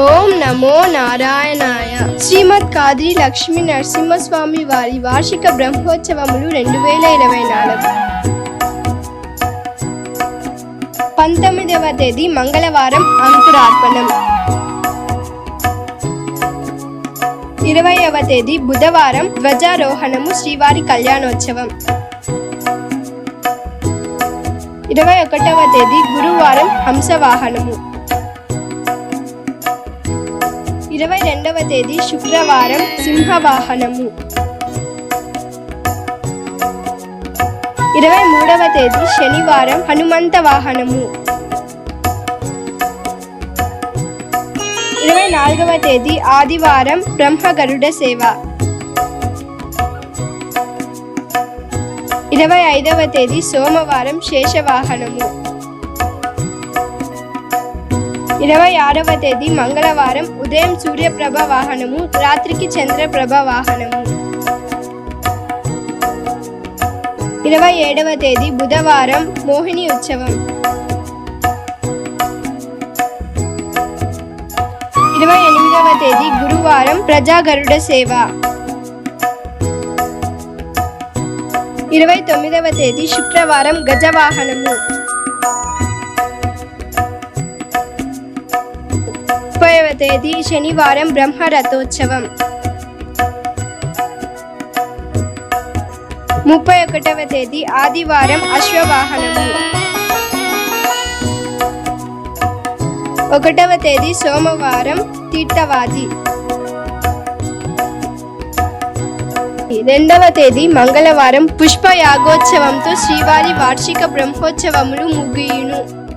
ఓం నమో నారాయణాయ. శ్రీమద్ కాద్రి లక్ష్మీ నరసింహస్వామి వారి వార్షిక బ్రహ్మోత్సవములు రెండు వేల ఇరవై నాలుగు. పంతొమ్మిదవ తేదీ మంగళవారం అంకురార్పణం. ఇరవైవ తేదీ బుధవారం ధ్వజారోహణము శ్రీవారి కళ్యాణోత్సవం. ఇరవై ఒకటవ తేదీ గురువారం హంసవాహనము. ఇరవై రెండవ తేదీ శుక్రవారం సింహవాహనము. ఇరవై మూడవ తేదీ శనివారం హనుమంత వాహనము ఇరవై నాలుగవ తేదీ ఆదివారం బ్రహ్మగరుడ సేవ. ఇరవై ఐదవ తేదీ సోమవారం శేషవాహనము. ఇరవై ఆరవ తేదీ మంగళవారం ఉదయం సూర్యప్రభ వాహనము రాత్రికి చంద్రప్రభ వాహనము. ఇరవై ఏడవ తేదీ బుధవారం మోహిని ఉత్సవం. ఇరవై ఎనిమిదవ తేదీ గురువారం ప్రజాగరుడ సేవ. ఇరవై తొమ్మిదవ తేదీ శుక్రవారం గజవాహనము. తేదీ శనివారం బ్రహ్మ రథోత్సవం. ముప్పై ఒకటవ తేదీ ఆదివారం అశ్వవాహనము. ఒకటవ తేదీ సోమవారం తీర్థవాది. రెండవ తేదీ మంగళవారం పుష్ప యాగోత్సవంతో శ్రీవారి వార్షిక బ్రహ్మోత్సవములు ముగియును.